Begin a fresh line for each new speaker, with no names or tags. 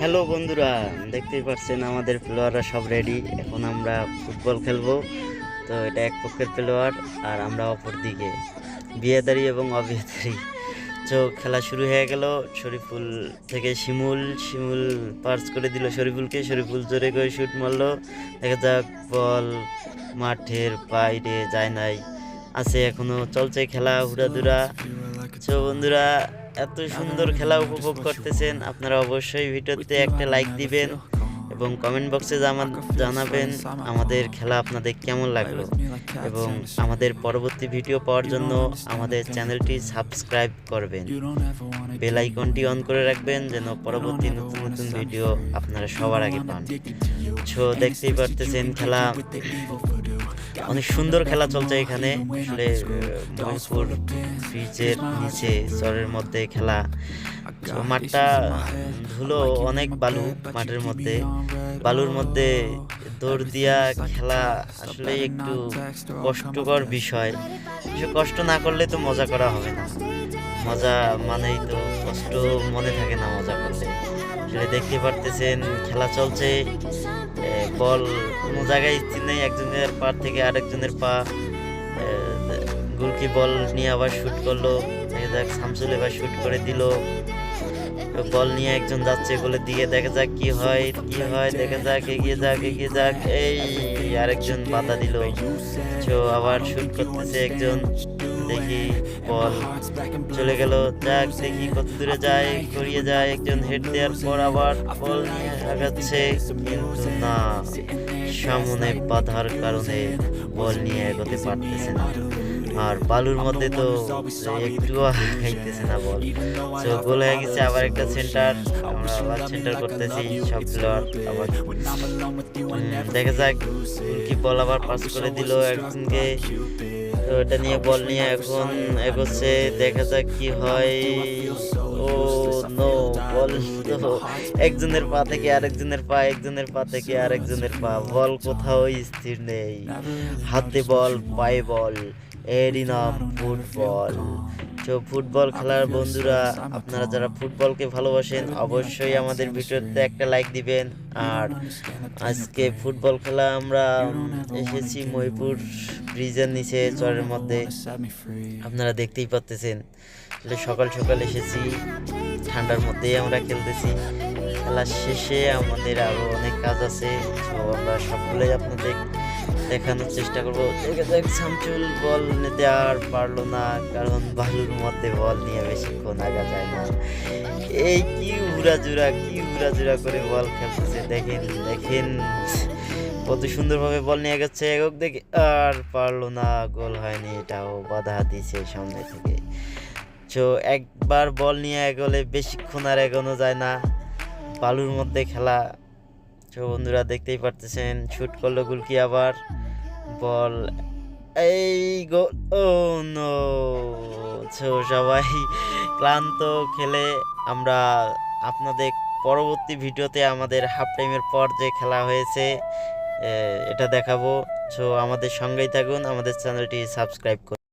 Hello বন্ধুরা, দেখতেই পাচ্ছেন আমাদের প্লেয়াররা সব রেডি এখন আমরা ফুটবল খেলব। তো এটা এক পক্ষের প্লেয়ার আর আমরা অপর দিকে বিয়েদারি এবং অবিয়েদারি। তো খেলা শুরু হয়ে গেল। শরীফুল থেকে শিমুল। শিমুল পার্স করে দিল শরীফুলকে। শরীফুল জোরে করে শ্যুট মারলো। দেখা যাক, বল মাঠের বাইরে যায় নাই। আছে এখনও, চলছে খেলা হুড়াদুরা তো বন্ধুরা এত সুন্দর খেলা উপভোগ করতেছেন আপনারা অবশ্যই ভিডিওতে একটা লাইক দিবেন এবং কমেন্ট বক্সে জানাবেন আমাদের খেলা আপনাদের কেমন লাগল এবং আমাদের পরবর্তী ভিডিও পাওয়ার জন্য আমাদের চ্যানেলটি সাবস্ক্রাইব করবেন। বেল আইকনটি অন করে রাখবেন যেন পরবর্তী নতুন নতুন ভিডিও আপনারা সবার আগে পান। তো দেখতেই পারতেছেন খেলা। অনেক সুন্দর খেলা চলছে এখানে। আসলে মহিষপুর ব্রিজের নিচে, চরের মধ্যে খেলা। মাঠটা ধুলো অনেক বালু মাঠের মধ্যে। বালুর মধ্যে দৌড় দিয়া খেলা আসলে একটু কষ্টকর বিষয়। কষ্ট না করলে তো মজা করা হবে না। মজা মানেই তো কষ্ট মনে থাকে না মজা করলে। আসলে দেখতে পারতেছেন, খেলা চলছে। বল কোনো জায়গায় স্থির নেই, একজনের পা থেকে আরেকজনের পা গুলকি বল নিয়ে আবার শ্যুট করল দেখা যাক শামসুল এবার শ্যুট করে দিল। বল নিয়ে একজন যাচ্ছে বলে দিয়ে দেখা যাক কি হয় কি হয়, দেখা যাক, এগিয়ে যাক এগিয়ে যাক, এই আরেকজন বাধা দিল। তো আবার শ্যুট করতেছে একজন। দেখি বল। চলে গেল যাক দেখি কত দূরে যায় গড়িয়ে যায় একজন হেড দেওয়ার পর আবার বল আগাচ্ছে কিন্তু না সামনে বাধার কারণে বল নিয়ে এগোতে পারতেছে না। আর বালুর মধ্যে তো একটুও খাইতেছে না বল। তো গোল হয়ে গেছে আবার একটা সেন্টার আমরা আবার সেন্টার করতেছি সব প্লেয়ার আবার। দেখা যাক কি বল আবার পাস করে দিল একজনকে। তো এটা নিয়ে বল নিয়ে এখন এগোচ্ছে, দেখা যাক কি হয়। ও নো বল একজনের পা থেকে আরেকজনের পা, একজনের পা থেকে আরেকজনের পা। বল কোথাও স্থির নেই। হাতে বল, পায়ে বল। এরই নাম ফুটবল। তো ফুটবল খেলার বন্ধুরা আপনারা যারা ফুটবলকে ভালোবাসেন অবশ্যই আমাদের ভিডিওতে একটা লাইক দিবেন। আর আজকে ফুটবল খেলা আমরা এসেছি মহিপুর ব্রিজের নিচে চরের মধ্যে। আপনারা দেখতেই পাচ্তেছেন। আসলে সকাল সকাল এসেছি ঠান্ডার মধ্যেই আমরা খেলতেছি। খেলা শেষে আমাদের আরও অনেক কাজ আছে তো আমরা সবগুলোই আপনাদের দেখানোর চেষ্টা করব। শামচুল বল নিতে আর পারল না, কারণ বালুর মধ্যে বল নিয়ে বেশিক্ষণ আগা যায় না। এই কি উড়া জুড়া কি উড়া জুড়া করে বল খেলতেছে, দেখেন দেখেন। কত সুন্দরভাবে বল নিয়ে গেছে একক দেখে আর পারল না, গোল হয়নি, এটাও বাধা দিছে সামনে থেকে। তো একবার বল নিয়ে এগোলে বেশিক্ষণ আর এগোনো যায় না। বালুর মধ্যে খেলা তো বন্ধুরা দেখতেই পারতেছেন শুট করল গুলকি আবার। বল, এই গো, ও নো তো সবাই ক্লান্ত খেলে আমরা আপনাদের পরবর্তী ভিডিওতে আমাদের হাফ টাইমের পর যে খেলা হয়েছে এটা দেখাবো। সো আমাদের সঙ্গেই থাকুন, আমাদের চ্যানেলটি সাবস্ক্রাইব করুন।